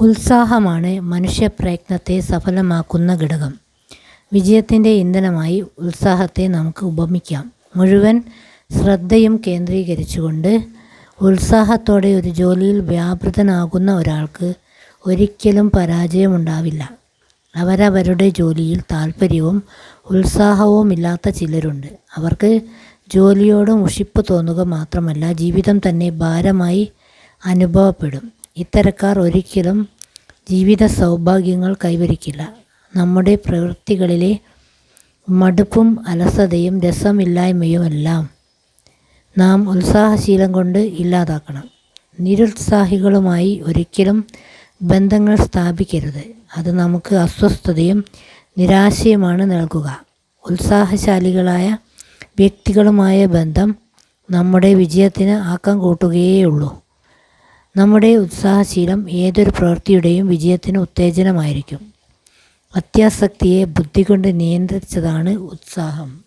ഉത്സാഹമാണ് മനുഷ്യപ്രയത്നത്തെ സഫലമാക്കുന്ന ഘടകം. വിജയത്തിന്റെ ഇന്ധനമായി ഉത്സാഹത്തെ നമുക്ക് ഉപമിക്കാം. മുഴുവൻ ശ്രദ്ധയും കേന്ദ്രീകരിച്ചുകൊണ്ട് ഉത്സാഹത്തോടെ ഒരു ജോലിയിൽ വ്യാപൃതനാകുന്ന ഒരാൾക്ക് ഒരിക്കലും പരാജയമുണ്ടാവില്ല. അവരവരുടെ ജോലിയിൽ താല്പര്യവും ഉത്സാഹവും ഇല്ലാത്ത ചിലരുണ്ട്. അവർക്ക് ജോലിയോട് മുഷിപ്പ് തോന്നുക മാത്രമല്ല ജീവിതം തന്നെ ഭാരമായി അനുഭവപ്പെടും. ഇത്തരക്കാർ ഒരിക്കലും ജീവിത സൗഭാഗ്യങ്ങൾ കൈവരിക്കില്ല. നമ്മുടെ പ്രവൃത്തികളിലെ മടുപ്പും അലസതയും രസമില്ലായ്മയുമെല്ലാം നാം ഉത്സാഹശീലം കൊണ്ട് ഇല്ലാതാക്കണം. നിരുത്സാഹികളുമായി ഒരിക്കലും ബന്ധങ്ങൾ സ്ഥാപിക്കരുത്. അത് നമുക്ക് അസ്വസ്ഥതയും നിരാശയുമാണ് നൽകുക. ഉത്സാഹശാലികളായ വ്യക്തികളുമായ ബന്ധം നമ്മുടെ വിജയത്തിന് ആക്കം കൂട്ടുകയേയുള്ളൂ. നമ്മുടെ ഉത്സാഹശീലം ഏതൊരു പ്രവൃത്തിയുടെയും വിജയത്തിന് ഉത്തേജനമായിരിക്കും. അത്യാസക്തിയെ ബുദ്ധി കൊണ്ട് നിയന്ത്രിച്ചതാണ് ഉത്സാഹം.